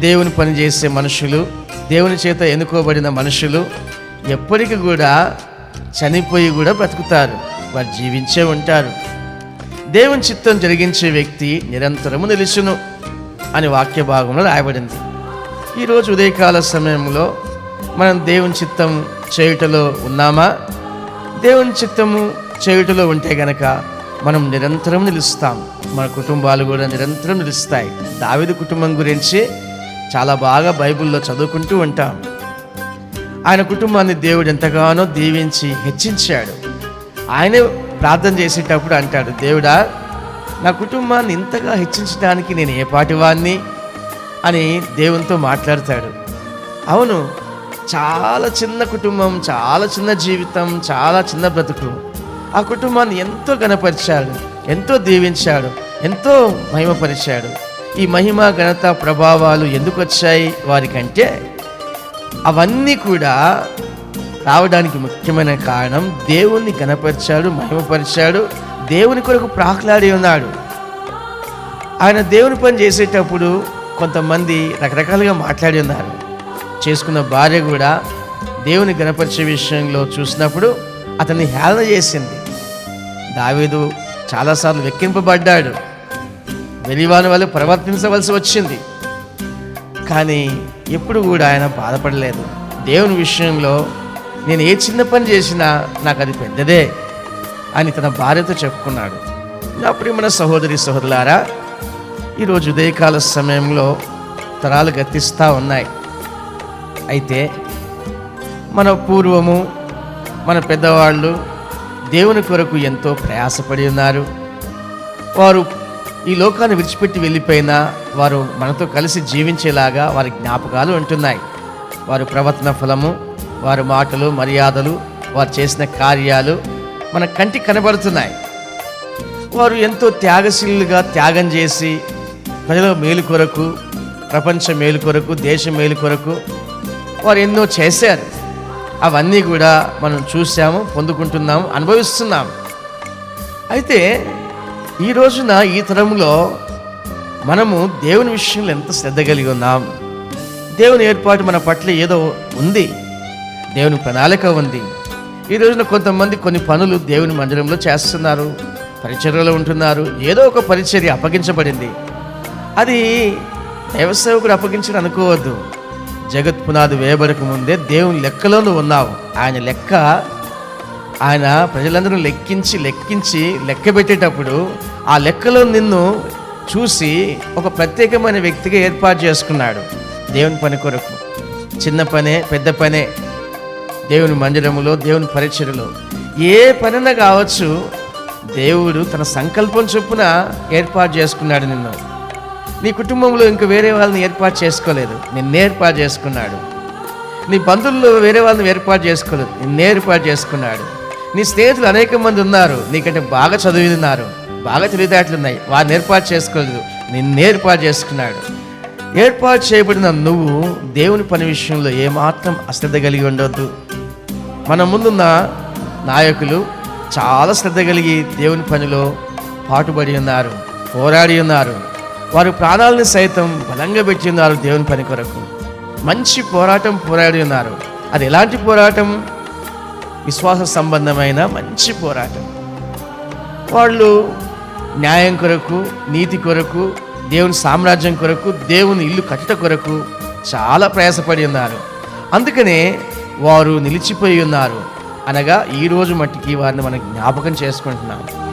దేవుని పని చేసే మనుషులు దేవుని చేత ఎన్నుకోబడిన మనుషులు ఎప్పటికీ కూడా చనిపోయి కూడా బ్రతుకుతారు వారు జీవించే ఉంటారు. దేవుని చిత్తం జరిగించే వ్యక్తి నిరంతరము నిలుచును అని వాక్య భాగంలో రాయబడింది. ఈరోజు ఉదయకాల సమయంలో మనం దేవుని చిత్తం చేయుటలో ఉన్నామా? దేవుని చిత్తము చేయుటలో ఉంటే గనక మనం నిరంతరం నిలుస్తాం. మన కుటుంబాలు కూడా నిరంతరం నిలుస్తాయి. దావిది కుటుంబం గురించి చాలా బాగా బైబిల్లో చదువుకుంటూ ఉంటాం. ఆయన కుటుంబాన్ని దేవుడు ఎంతగానో దీవించి హెచ్చించాడు. ఆయనే ప్రార్థన చేసేటప్పుడు అంటాడు దేవుడా నా కుటుంబాన్ని ఇంతగా హెచ్చించడానికి నేను ఏ పాటివాన్ని అని దేవునితో మాట్లాడతాడు. అవును చాలా చిన్న కుటుంబం చాలా చిన్న జీవితం చాలా చిన్న బ్రతుకు. ఆ కుటుంబాన్ని ఎంతో గణపరిచాడు ఎంతో దీవించాడు ఎంతో మహిమపరిచాడు. ఈ మహిమ ఘనత ప్రభావాలు ఎందుకు వచ్చాయి? వారికంటే అవన్నీ కూడా రావడానికి ముఖ్యమైన కారణం దేవుణ్ణి గణపరిచాడు మహిమపరిచాడు దేవుని కొరకు ప్రాహ్లాడి ఉన్నాడు. ఆయన దేవుని పని చేసేటప్పుడు కొంతమంది రకరకాలుగా మాట్లాడి ఉన్నారు. చేసుకున్న భార్య కూడా దేవుని గణపరిచే విషయంలో చూసినప్పుడు అతన్ని హేళన చేసింది. దావీదు చాలాసార్లు వెక్కింపబడ్డాడు. వెలివాని వల్ల ప్రవర్తించవలసి వచ్చింది. కానీ ఎప్పుడు కూడా ఆయన బాధపడలేదు. దేవుని విషయంలో నేను ఏ చిన్న పని చేసినా నాకు అది పెద్దదే అని తన భార్యతో చెప్పుకున్నాడు. నా ప్రియమైన సహోదరి సహోదరులారా ఈరోజు ఉదయకాల సమయంలో తరాలు గతిస్తూ ఉన్నాయి. అయితే మన పూర్వము మన పెద్దవాళ్ళు దేవుని కొరకు ఎంతో ప్రయాసపడి ఉన్నారు. వారు ఈ లోకాన్ని విడిచిపెట్టి వెళ్ళిపోయినా వారు మనతో కలిసి జీవించేలాగా వారి జ్ఞాపకాలు ఉంటున్నాయి. వారి ప్రవర్తన ఫలము వారి మాటలు మర్యాదలు వారు చేసిన కార్యాలు మన కంటి కనబడుతున్నాయి. వారు ఎంతో త్యాగశీలుగా త్యాగం చేసి ప్రజల మేలు కొరకు ప్రపంచ మేలు కొరకు దేశ మేలు కొరకు వారు ఎన్నో చేశారు. అవన్నీ కూడా మనం చూసాము పొందుకుంటున్నాము అనుభవిస్తున్నాము. అయితే ఈ రోజున ఈ తరంలో మనము దేవుని విషయంలో ఎంత శ్రద్ధ కలిగి ఉన్నాం? దేవుని ఏర్పాటు మన పట్ల ఏదో ఉంది. దేవుని ప్రణాళిక ఉంది. ఈ రోజున కొంతమంది కొన్ని పనులు దేవుని మందిరంలో చేస్తున్నారు. పరిచర్యలో ఉంటున్నారు. ఏదో ఒక పరిచర్య అప్పగించబడింది. అది దేవసేవకుడు అప్పగించడం అనుకోవద్దు. జగత్ పునాది వేయబడక ముందే దేవుని లెక్కలో నువ్వు ఉన్నావు. ఆయన లెక్క ఆయన ప్రజలందరూ లెక్కించి లెక్కించి లెక్క పెట్టేటప్పుడు ఆ లెక్కలో నిన్ను చూసి ఒక ప్రత్యేకమైన వ్యక్తిగా ఏర్పాటు చేసుకున్నాడు దేవుని పని కొరకు. చిన్న పనే పెద్ద పనే దేవుని మందిరములో దేవుని పరిచయలో. ఏ పనైనా కావచ్చు దేవుడు తన సంకల్పం చొప్పున ఏర్పాటు చేసుకున్నాడు నిన్ను. నీ కుటుంబంలో ఇంక వేరే వాళ్ళని ఏర్పాటు చేసుకోలేదు. నిన్ను ఏర్పాటు చేసుకున్నాడు. నీ బంధువుల్లో వేరే వాళ్ళని ఏర్పాటు చేసుకోలేదు. నిన్ను ఏర్పాటు చేసుకున్నాడు. నీ స్నేహితులు అనేక మంది ఉన్నారు. నీకంటే బాగా చదివినారు బాగా తెలివితేటలు ఉన్నాయి వారిని ఏర్పాటు చేసుకోలేదు. నిన్ను ఏర్పాటు చేసుకున్నాడు. ఏర్పాటు చేయబడిన నువ్వు దేవుని పని విషయంలో ఏమాత్రం అశ్రద్ధ కలిగి ఉండొద్దు. మన ముందున్న నాయకులు చాలా శ్రద్ధ కలిగి దేవుని పనిలో పాటుపడి ఉన్నారు పోరాడి ఉన్నారు. వారు ప్రాణాలను సైతం బలంగా పెట్టి ఉన్నారు దేవుని పని కొరకు. మంచి పోరాటం పోరాడి ఉన్నారు. అది ఎలాంటి పోరాటం? విశ్వాస సంబంధమైన మంచి పోరాటం. వాళ్ళు న్యాయం కొరకు నీతి కొరకు దేవుని సామ్రాజ్యం కొరకు దేవుని ఇల్లు కట్టట కొరకు చాలా ప్రయాసపడి ఉన్నారు. అందుకనే వారు నిలిచిపోయి ఉన్నారు. అనగా ఈ రోజు మట్టికి వారిని మనం జ్ఞాపకం చేసుకుంటున్నాం.